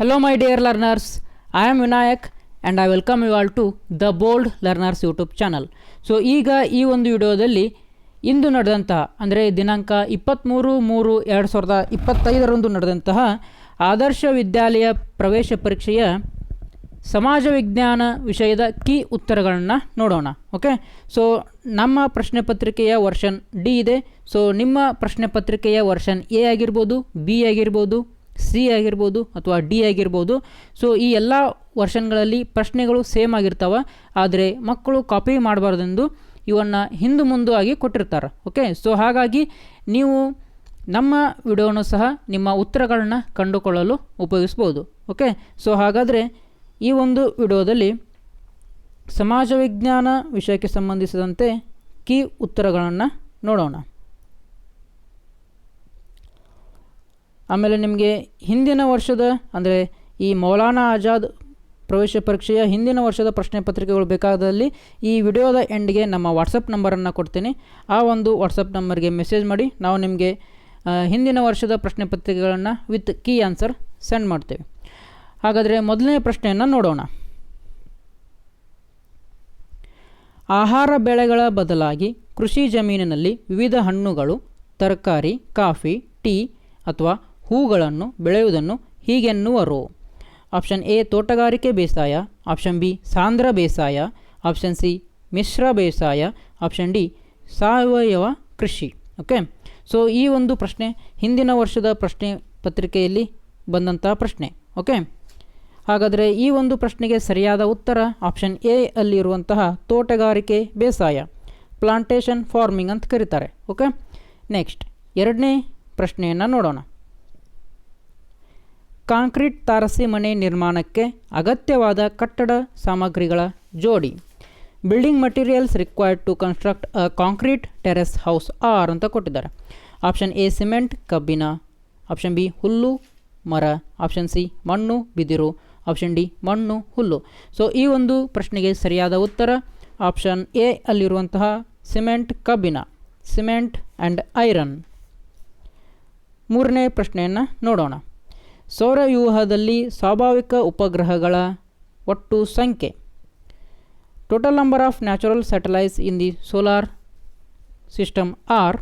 Hello, my dear learners. I am Vinayak and I welcome you all to the Bold Learners YouTube channel so ಈಗ ಈ ಒಂದು ವಿಡಿಯೋದಲ್ಲಿ ಇಂದು ನಡೆದಂತಹ ಅಂದರೆ ದಿನಾಂಕ ಇಪ್ಪತ್ತ್ಮೂರು ಮೂರು ಎರಡು ಸಾವಿರದ ಇಪ್ಪತ್ತೈದರಂದು ನಡೆದಂತಹ ಆದರ್ಶ ವಿದ್ಯಾಲಯ ಪ್ರವೇಶ ಪರೀಕ್ಷೆಯ ಸಮಾಜ ವಿಜ್ಞಾನ ವಿಷಯದ ಕೀ ಉತ್ತರಗಳನ್ನು ನೋಡೋಣ. ಓಕೆ ಸೊ ನಮ್ಮ ಪ್ರಶ್ನೆ ಪತ್ರಿಕೆಯ ವರ್ಷನ್ ಡಿ ಇದೆ. ಸೊ ನಿಮ್ಮ ಪ್ರಶ್ನೆ ಪತ್ರಿಕೆಯ ವರ್ಷನ್ ಎ ಆಗಿರ್ಬೋದು ಬಿ ಆಗಿರ್ಬೋದು ಸಿ ಆಗಿರ್ಬೋದು ಅಥವಾ ಡಿ ಆಗಿರ್ಬೋದು. ಸೊ ಈ ಎಲ್ಲ ವರ್ಷನ್ಗಳಲ್ಲಿ ಪ್ರಶ್ನೆಗಳು ಸೇಮ್ ಆಗಿರ್ತಾವೆ. ಆದರೆ ಮಕ್ಕಳು ಕಾಪಿ ಮಾಡಬಾರ್ದೆಂದು ಇವನ್ನು ಹಿಂದೆ ಮುಂದು ಆಗಿ ಕೊಟ್ಟಿರ್ತಾರೆ. ಓಕೆ ಸೊ ಹಾಗಾಗಿ ನೀವು ನಮ್ಮ ವಿಡಿಯೋನು ಸಹ ನಿಮ್ಮ ಉತ್ತರಗಳನ್ನ ಕಂಡುಕೊಳ್ಳಲು ಉಪಯೋಗಿಸ್ಬೋದು. ಓಕೆ ಸೊ ಹಾಗಾದರೆ ಈ ಒಂದು ವಿಡಿಯೋದಲ್ಲಿ ಸಮಾಜ ವಿಜ್ಞಾನ ವಿಷಯಕ್ಕೆ ಸಂಬಂಧಿಸಿದಂತೆ ಕೀ ಉತ್ತರಗಳನ್ನು ನೋಡೋಣ. ಆಮೇಲೆ ನಿಮಗೆ ಹಿಂದಿನ ವರ್ಷದ ಅಂದರೆ ಈ ಮೌಲಾನಾ ಆಜಾದ್ ಪ್ರವೇಶ ಪರೀಕ್ಷೆಯ ಹಿಂದಿನ ವರ್ಷದ ಪ್ರಶ್ನೆ ಪತ್ರಿಕೆಗಳು ಬೇಕಾದಲ್ಲಿ ಈ ವಿಡಿಯೋದ ಎಂಡ್ಗೆ ನಮ್ಮ ವಾಟ್ಸಪ್ ನಂಬರನ್ನು ಕೊಡ್ತೀನಿ. ಆ ಒಂದು ವಾಟ್ಸಪ್ ನಂಬರ್ಗೆ ಮೆಸೇಜ್ ಮಾಡಿ. ನಾವು ನಿಮಗೆ ಹಿಂದಿನ ವರ್ಷದ ಪ್ರಶ್ನೆ ಪತ್ರಿಕೆಗಳನ್ನು ವಿತ್ ಕೀ ಆನ್ಸರ್ ಸೆಂಡ್ ಮಾಡ್ತೇವೆ. ಹಾಗಾದರೆ ಮೊದಲನೇ ಪ್ರಶ್ನೆಯನ್ನು ನೋಡೋಣ. ಆಹಾರ ಬೆಳೆಗಳ ಬದಲಾಗಿ ಕೃಷಿ ಜಮೀನಿನಲ್ಲಿ ವಿವಿಧ ಹಣ್ಣುಗಳು, ತರಕಾರಿ, ಕಾಫಿ, ಟೀ ಅಥವಾ ಹೂಗಳನ್ನು ಬೆಳೆಯುವುದನ್ನು ಹೀಗೆನ್ನುವರು. ಆಪ್ಷನ್ ಎ, ತೋಟಗಾರಿಕೆ ಬೇಸಾಯ. ಆಪ್ಷನ್ ಬಿ ಸಾಂದ್ರ ಬೇಸಾಯ. ಆಪ್ಷನ್ ಸಿ, ಮಿಶ್ರ ಬೇಸಾಯ. ಆಪ್ಷನ್ ಡಿ, ಸಾವಯವ ಕೃಷಿ. ಓಕೆ? ಸೊ, ಈ ಒಂದು ಪ್ರಶ್ನೆ, ಹಿಂದಿನ ವರ್ಷದ ಪ್ರಶ್ನೆ ಪತ್ರಿಕೆಯಲ್ಲಿ ಬಂದಂತಹ ಪ್ರಶ್ನೆ. ಓಕೆ? ಹಾಗಾದರೆ ಈ ಒಂದು ಪ್ರಶ್ನೆಗೆ ಸರಿಯಾದ ಉತ್ತರ ಆಪ್ಷನ್ ಎ ಅಲ್ಲಿರುವಂತಹ ತೋಟಗಾರಿಕೆ ಬೇಸಾಯ, ಪ್ಲಾಂಟೇಷನ್ ಫಾರ್ಮಿಂಗ್ ಅಂತ ಕರೀತಾರೆ. ಓಕೆ? ನೆಕ್ಸ್ಟ್, ಎರಡನೇ ಪ್ರಶ್ನೆಯನ್ನು ನೋಡೋಣ. ಕಾಂಕ್ರೀಟ್ ತಾರಸಿ ಮನೆ ನಿರ್ಮಾಣಕ್ಕೆ ಅಗತ್ಯವಾದ ಕಟ್ಟಡ ಸಾಮಗ್ರಿಗಳ ಜೋಡಿ. Building materials required to construct a concrete terrace house are ಅಂತ ಕೊಟ್ಟಿದ್ದಾರೆ. ಆಪ್ಷನ್ ಎ, ಸಿಮೆಂಟ್ ಕಬ್ಬಿನ ಆಪ್ಷನ್ ಬಿ, ಹುಲ್ಲು, ಮರ. ಆಪ್ಷನ್ ಸಿ, ಮಣ್ಣು, ಬಿದಿರು. ಆಪ್ಷನ್ ಡಿ, ಮಣ್ಣು, ಹುಲ್ಲು. ಸೊ, ಈ ಒಂದು ಪ್ರಶ್ನೆಗೆ ಸರಿಯಾದ ಉತ್ತರ ಆಪ್ಷನ್ ಎ ಅಲ್ಲಿರುವಂತಹ ಸಿಮೆಂಟ್ ಕಬ್ಬಿನ ಸಿಮೆಂಟ್ ಆ್ಯಂಡ್ ಐರನ್. ಮೂರನೇ ಪ್ರಶ್ನೆಯನ್ನು ನೋಡೋಣ. ಸೌರವ್ಯೂಹದಲ್ಲಿ ಸ್ವಾಭಾವಿಕ ಉಪಗ್ರಹಗಳ ಒಟ್ಟು ಸಂಖ್ಯೆ. Total number of natural satellites in the solar system are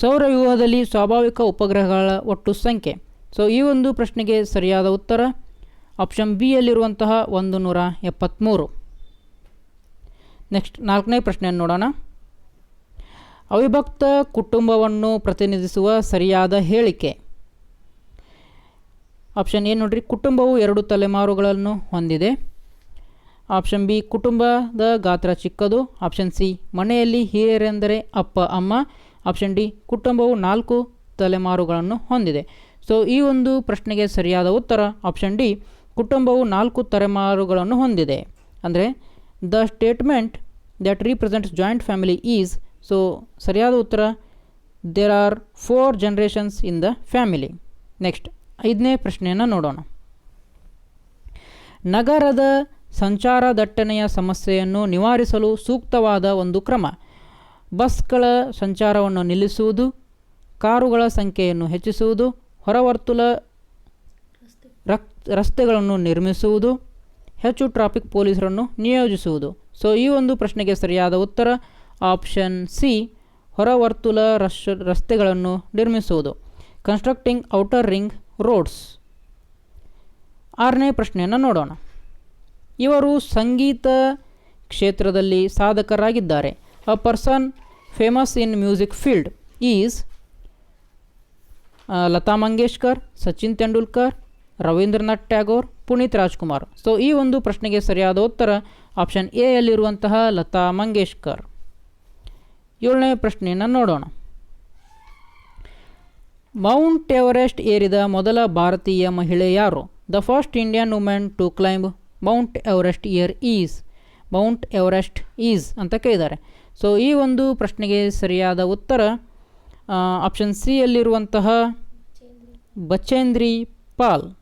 ಸೌರವ್ಯೂಹದಲ್ಲಿ ಸ್ವಾಭಾವಿಕ ಉಪಗ್ರಹಗಳ ಒಟ್ಟು ಸಂಖ್ಯೆ. ಸೊ ಈ ಒಂದು ಪ್ರಶ್ನೆಗೆ ಸರಿಯಾದ ಉತ್ತರ? ಆಪ್ಷನ್ ಬಿ ಯಲ್ಲಿರುವಂತಹ ಒಂದು ನೂರ ಎಪ್ಪತ್ತ್ಮೂರು ನೆಕ್ಸ್ಟ್ ನಾಲ್ಕನೇ ಪ್ರಶ್ನೆಯನ್ನು ನೋಡೋಣ. ಅವಿಭಕ್ತ ಕುಟುಂಬವನ್ನು ಪ್ರತಿನಿಧಿಸುವ ಸರಿಯಾದ ಹೇಳಿಕೆ. ಆಪ್ಷನ್ ಎ ನೋಡ್ರಿ, ಕುಟುಂಬವು ಎರಡು ತಲೆಮಾರುಗಳನ್ನು ಹೊಂದಿದೆ. ಆಪ್ಷನ್ ಬಿ, ಕುಟುಂಬದ ಗಾತ್ರ ಚಿಕ್ಕದು. ಆಪ್ಷನ್ ಸಿ, ಮನೆಯಲ್ಲಿ ಹಿರಿಯರೆಂದರೆ ಅಪ್ಪ, ಅಮ್ಮ. ಆಪ್ಷನ್ ಡಿ, ಕುಟುಂಬವು ನಾಲ್ಕು ತಲೆಮಾರುಗಳನ್ನು ಹೊಂದಿದೆ. ಸೊ, ಈ ಒಂದು ಪ್ರಶ್ನೆಗೆ ಸರಿಯಾದ ಉತ್ತರ ಆಪ್ಷನ್ ಡಿ, ಕುಟುಂಬವು ನಾಲ್ಕು ತಲೆಮಾರುಗಳನ್ನು ಹೊಂದಿದೆ. ಅಂದರೆ, the statement that represents joint family is so ಸರಿಯಾದ ಉತ್ತರ there are four generations in the family next ಐದನೇ ಪ್ರಶ್ನೆಯನ್ನು ನೋಡೋಣ. ನಗರದ ಸಂಚಾರ ದಟ್ಟಣೆಯ ಸಮಸ್ಯೆಯನ್ನು ನಿವಾರಿಸಲು ಸೂಕ್ತವಾದ ಒಂದು ಕ್ರಮ. ಬಸ್ಗಳ ಸಂಚಾರವನ್ನು ನಿಲ್ಲಿಸುವುದು, ಕಾರುಗಳ ಸಂಖ್ಯೆಯನ್ನು ಹೆಚ್ಚಿಸುವುದು, ಹೊರವರ್ತುಲ ರಸ್ತೆಗಳನ್ನು ನಿರ್ಮಿಸುವುದು, ಹೆಚ್ಚು ಟ್ರಾಫಿಕ್ ಪೊಲೀಸರನ್ನು ನಿಯೋಜಿಸುವುದು. ಸೊ ಈ ಒಂದು ಪ್ರಶ್ನೆಗೆ ಸರಿಯಾದ ಉತ್ತರ ಆಪ್ಷನ್ ಸಿ, ಹೊರವರ್ತುಲ ರಶ್, ರಸ್ತೆಗಳನ್ನು ನಿರ್ಮಿಸುವುದು. Constructing outer ring roads. ಆರನೇ ಪ್ರಶ್ನೆಯನ್ನು ನೋಡೋಣ. ಇವರು ಸಂಗೀತ ಕ್ಷೇತ್ರದಲ್ಲಿ ಸಾಧಕರಾಗಿದ್ದಾರೆ. A person famous in music field is Lata Mangeshkar, Sachin Tendulkar, Rabindranath Tagore, Puneeth Rajkumar. So ಈ ಒಂದು ಪ್ರಶ್ನೆಗೆ ಸರಿಯಾದ ಉತ್ತರ ಆಪ್ಷನ್ ಎ ಲತಾ ಮಂಗೇಶ್ಕರ್. ಏಳನೇ ಪ್ರಶ್ನೆಯನ್ನು ನೋಡೋಣ. ಮೌಂಟ್ ಎವರೆಸ್ಟ್ ಏರಿದ ಮೊದಲ ಭಾರತೀಯ ಮಹಿಳೆ ಯಾರು? The first Indian women to climb Mount Everest year is. Mount Everest is ಅಂತ ಕೇಳಿದ್ದಾರೆ. ಸೊ, ಈ ಒಂದು ಪ್ರಶ್ನೆಗೆ ಸರಿಯಾದ ಉತ್ತರ ಆಪ್ಷನ್ ಸಿ ಯಲ್ಲಿರುವಂತಹ ಬಚೇಂದ್ರಿ ಪಾಲ್.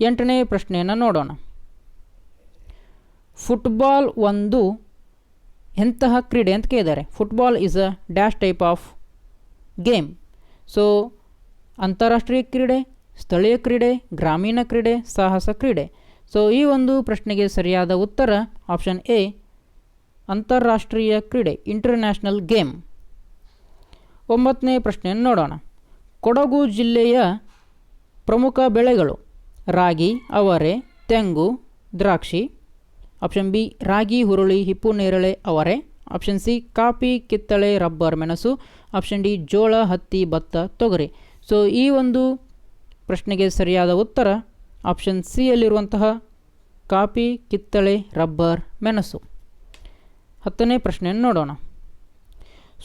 ಎಂಟನೇ ಪ್ರಶ್ನೆಯನ್ನು ನೋಡೋಣ. ಫುಟ್ಬಾಲ್ ಒಂದು ಎಂತಹ ಕ್ರೀಡೆ ಅಂತ ಕೇಳಿದ್ದಾರೆ. Football is a dash type of game so ಅಂತಾರಾಷ್ಟ್ರೀಯ ಕ್ರೀಡೆ, ಸ್ಥಳೀಯ ಕ್ರೀಡೆ, ಗ್ರಾಮೀಣ ಕ್ರೀಡೆ, ಸಾಹಸ ಕ್ರೀಡೆ. ಸೊ ಈ ಒಂದು ಪ್ರಶ್ನೆಗೆ ಸರಿಯಾದ ಉತ್ತರ ಆಪ್ಷನ್ ಎ ಅಂತಾರಾಷ್ಟ್ರೀಯ ಕ್ರೀಡೆ ಇಂಟರ್ನ್ಯಾಷನಲ್ ಗೇಮ್ ಒಂಬತ್ತನೇ ಪ್ರಶ್ನೆಯನ್ನು ನೋಡೋಣ. ಕೊಡಗು ಜಿಲ್ಲೆಯ ಪ್ರಮುಖ ಬೆಳೆಗಳು ರಾಗಿ, ಅವರೆ, ತೆಂಗು, ದ್ರಾಕ್ಷಿ ಆಪ್ಷನ್ ಬಿ ರಾಗಿ, ಹುರುಳಿ, ಹಿಪ್ಪು, ನೇರಳೆ ಅವರೆ. ಆಪ್ಷನ್ ಸಿ ಕಾಫಿ, ಕಿತ್ತಳೆ, ರಬ್ಬರ್, ಮೆಣಸು. ಆಪ್ಷನ್ ಡಿ ಜೋಳ, ಹತ್ತಿ, ಭತ್ತ, ತೊಗರಿ. ಸೊ ಈ ಒಂದು ಪ್ರಶ್ನೆಗೆ ಸರಿಯಾದ ಉತ್ತರ ಆಪ್ಷನ್ ಸಿಯಲ್ಲಿರುವಂತಹ ಕಾಫಿ, ಕಿತ್ತಳೆ, ರಬ್ಬರ್, ಮೆಣಸು. ಹತ್ತನೇ ಪ್ರಶ್ನೆಯನ್ನು ನೋಡೋಣ.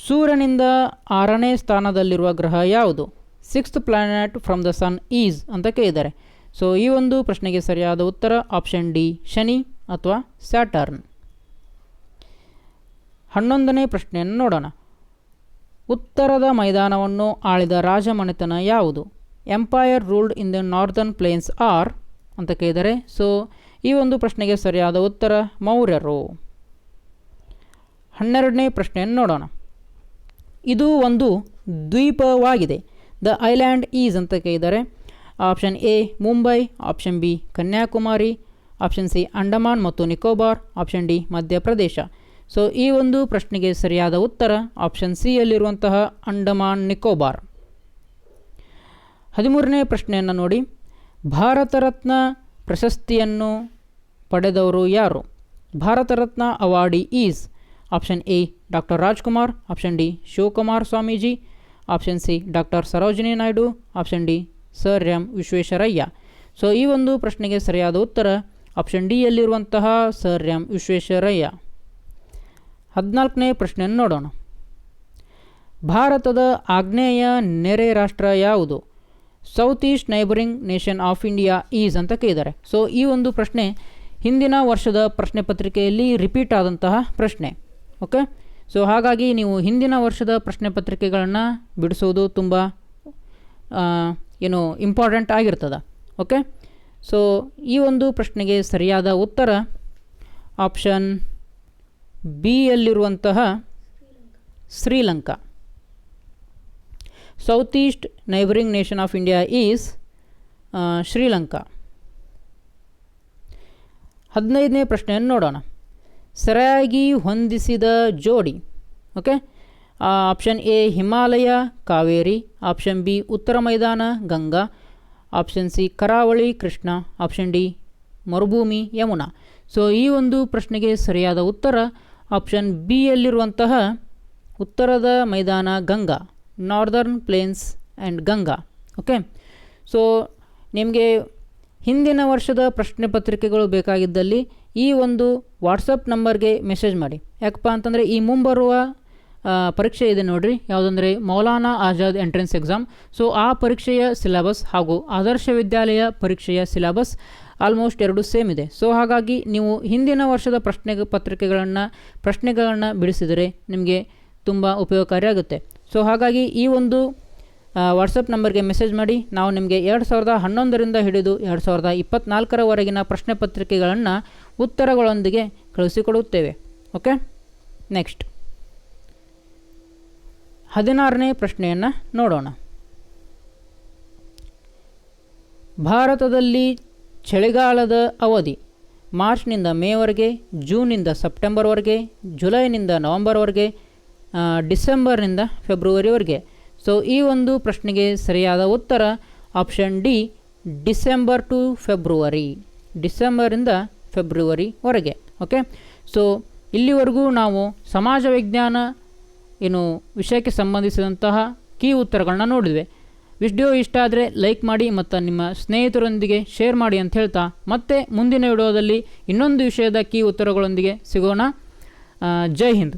ಸೂರ್ಯನಿಂದ ಆರನೇ ಸ್ಥಾನದಲ್ಲಿರುವ ಗ್ರಹ ಯಾವುದು? Sixth planet from the sun is ಅಂತ ಕೇಳಿದ್ದಾರೆ. ಸೊ ಈ ಒಂದು ಪ್ರಶ್ನೆಗೆ ಸರಿಯಾದ ಉತ್ತರ ಆಪ್ಷನ್ ಡಿ ಶನಿ. ಅಥವಾ ಸ್ಯಾಟರ್ನ್? ಹನ್ನೊಂದನೇ ಪ್ರಶ್ನೆಯನ್ನು ನೋಡೋಣ. ಉತ್ತರದ ಮೈದಾನವನ್ನು ಆಳಿದ ರಾಜಮನೆತನ ಯಾವುದು? Empire ruled in the northern plains are ಅಂತ ಕೇಳಿದರೆ ಸೊ ಈ ಒಂದು ಪ್ರಶ್ನೆಗೆ ಸರಿಯಾದ ಉತ್ತರ ಮೌರ್ಯರು. ಹನ್ನೆರಡನೇ ಪ್ರಶ್ನೆಯನ್ನು ನೋಡೋಣ. ಇದು ಒಂದು ದ್ವೀಪವಾಗಿದೆ. ದ ಐಲ್ಯಾಂಡ್ ಈಸ್ ಅಂತ ಕೇಳಿದರೆ option A Mumbai option B Kanyakumari option C Andaman ಮತ್ತು Nicobar. Option D Madhya Pradesh. So ಈ ಒಂದು ಪ್ರಶ್ನೆಗೆ ಸರಿಯಾದ ಉತ್ತರ ಆಪ್ಷನ್ ಸಿ ಸಿಯಲ್ಲಿರುವಂತಹ ಅಂಡಮಾನ್, ನಿಕೋಬಾರ್. ಹದಿಮೂರನೇ ಪ್ರಶ್ನೆಯನ್ನು ನೋಡಿ. ಭಾರತ ರತ್ನ ಪ್ರಶಸ್ತಿಯನ್ನು ಪಡೆದವರು ಯಾರು? Bharat Ratna awardee is option A doctor Rajkumar. Option D Shivakumar Swamiji. Option C doctor Sarojini Naidu. Option D sir M Visvesvaraya so ಈ ಒಂದು ಪ್ರಶ್ನೆಗೆ ಸರಿಯಾದ ಉತ್ತರ ಆಪ್ಷನ್ ಡಿಯಲ್ಲಿರುವಂತಹ ಸರ್ ಎಂ ವಿಶ್ವೇಶ್ವರಯ್ಯ. ಹದಿನಾಲ್ಕನೇ ಪ್ರಶ್ನೆಯನ್ನು ನೋಡೋಣ. ಭಾರತದ ಆಗ್ನೇಯ ನೆರೆ ರಾಷ್ಟ್ರ ಯಾವುದು? South east neighbouring nation of India is ಅಂತ ಕೇಳಿದ್ದಾರೆ. ಸೊ, ಈ ಒಂದು ಪ್ರಶ್ನೆ ಹಿಂದಿನ ವರ್ಷದ ಪ್ರಶ್ನೆ ಪತ್ರಿಕೆಯಲ್ಲಿ ರಿಪೀಟ್ ಆದಂತಹ ಪ್ರಶ್ನೆ. ಓಕೆ? ಸೊ, ಹಾಗಾಗಿ ನೀವು ಹಿಂದಿನ ವರ್ಷದ ಪ್ರಶ್ನೆ ಪತ್ರಿಕೆಗಳನ್ನು ಬಿಡಿಸೋದು ತುಂಬ ಏನು ಇಂಪಾರ್ಟೆಂಟ್ ಆಗಿರ್ತದೆ. ಓಕೆ? ಸೊ ಈ ಒಂದು ಪ್ರಶ್ನೆಗೆ ಸರಿಯಾದ ಉತ್ತರ option B ಯಲ್ಲಿರುವಂತಹ Sri Lanka south east neighbouring nation of India is Sri Lanka ಹದಿನೈದನೇ ಪ್ರಶ್ನೆಯನ್ನು ನೋಡೋಣ. ಸರಿಯಾಗಿ ಹೊಂದಿಸಿದ ಜೋಡಿ okay option A Himalaya, Kaveri option B ಉತ್ತರ ಮೈದಾನ, ಗಂಗಾ ಆಪ್ಷನ್ ಸಿ ಕರಾವಳಿ, ಕೃಷ್ಣ. ಆಪ್ಷನ್ ಡಿ ಮರುಭೂಮಿ, ಯಮುನಾ. ಸೊ ಈ ಒಂದು ಪ್ರಶ್ನೆಗೆ ಸರಿಯಾದ ಉತ್ತರ ಆಪ್ಷನ್ ಬಿ ಯಲ್ಲಿರುವಂತಹ ಉತ್ತರದ ಮೈದಾನ Ganga northern plains and Ganga. Okay so ನಿಮಗೆ ಹಿಂದಿನ ವರ್ಷದ ಪ್ರಶ್ನೆ ಪತ್ರಿಕೆಗಳು ಬೇಕಾಗಿದ್ದಲ್ಲಿ ಈ ಒಂದು ವಾಟ್ಸಪ್ ನಂಬರ್ಗೆ ಮೆಸೇಜ್ ಮಾಡಿ. ಯಾಕಪ್ಪ ಅಂತಂದರೆ ಈ ಮುಂಬರುವ ಪರೀಕ್ಷೆ ಇದೆ ನೋಡಿರಿ. ಯಾವುದಂದರೆ Maulana Azad entrance exam. So ಆ ಪರೀಕ್ಷೆಯ ಸಿಲೆಬಸ್ ಹಾಗೂ ಆದರ್ಶ ವಿದ್ಯಾಲಯ ಪರೀಕ್ಷೆಯ ಸಿಲೆಬಸ್ ಆಲ್ಮೋಸ್ಟ್ ಎರಡು ಸೇಮ್ ಇದೆ. ಸೊ ಹಾಗಾಗಿ ನೀವು ಹಿಂದಿನ ವರ್ಷದ ಪ್ರಶ್ನೆ ಪತ್ರಿಕೆಗಳನ್ನು, ಪ್ರಶ್ನೆಗಳನ್ನು ಬಿಡಿಸಿದರೆ ನಿಮಗೆ ತುಂಬ ಉಪಯೋಗಕಾರಿಯಾಗುತ್ತೆ ಸೊ ಹಾಗಾಗಿ ಈ ಒಂದು ವಾಟ್ಸಪ್ ನಂಬರ್ಗೆ ಮೆಸೇಜ್ ಮಾಡಿ. ನಾವು ನಿಮಗೆ ಎರಡು ಸಾವಿರದ ಹನ್ನೊಂದರಿಂದ ಹಿಡಿದು ಎರಡು ಸಾವಿರದ ಇಪ್ಪತ್ತ್ನಾಲ್ಕರವರೆಗಿನ ಪ್ರಶ್ನೆ ಪತ್ರಿಕೆಗಳನ್ನು ಉತ್ತರಗಳೊಂದಿಗೆ ಕಳಿಸಿಕೊಡುತ್ತೇವೆ. ಓಕೆ ನೆಕ್ಸ್ಟ್ ಹದಿನಾರನೇ ಪ್ರಶ್ನೆಯನ್ನು ನೋಡೋಣ. ಭಾರತದಲ್ಲಿ ಚಳಿಗಾಲದ ಅವಧಿ ಮಾರ್ಚ್ನಿಂದ ಮೇವರೆಗೆ ಜೂನಿಂದ ಸೆಪ್ಟೆಂಬರ್ವರೆಗೆ, ಜುಲೈನಿಂದ ನವಂಬರ್ವರೆಗೆ ಡಿಸೆಂಬರ್ನಿಂದ ಫೆಬ್ರವರಿವರೆಗೆ. ಸೊ ಈ ಒಂದು ಪ್ರಶ್ನೆಗೆ ಸರಿಯಾದ ಉತ್ತರ option D December to February ಡಿಸೆಂಬರಿಂದ ಫೆಬ್ರವರಿವರೆಗೆ. ಓಕೆ ಸೊ ಇಲ್ಲಿವರೆಗೂ ನಾವು ಸಮಾಜ ವಿಜ್ಞಾನ ಏನು ವಿಷಯಕ್ಕೆ ಸಂಬಂಧಿಸಿದಂತಹ ಕೀ ಉತ್ತರಗಳನ್ನ ನೋಡಿದೆ ವಿಡಿಯೋ ಇಷ್ಟ ಆದರೆ ಲೈಕ್ ಮಾಡಿ ಮತ್ತು ನಿಮ್ಮ ಸ್ನೇಹಿತರೊಂದಿಗೆ ಶೇರ್ ಮಾಡಿ ಅಂತ ಹೇಳ್ತಾ ಮತ್ತೆ ಮುಂದಿನ ವಿಡಿಯೋದಲ್ಲಿ ಇನ್ನೊಂದು ವಿಷಯದ ಕೀ ಉತ್ತರಗಳೊಂದಿಗೆ ಸಿಗೋಣ. ಜೈ ಹಿಂದ್.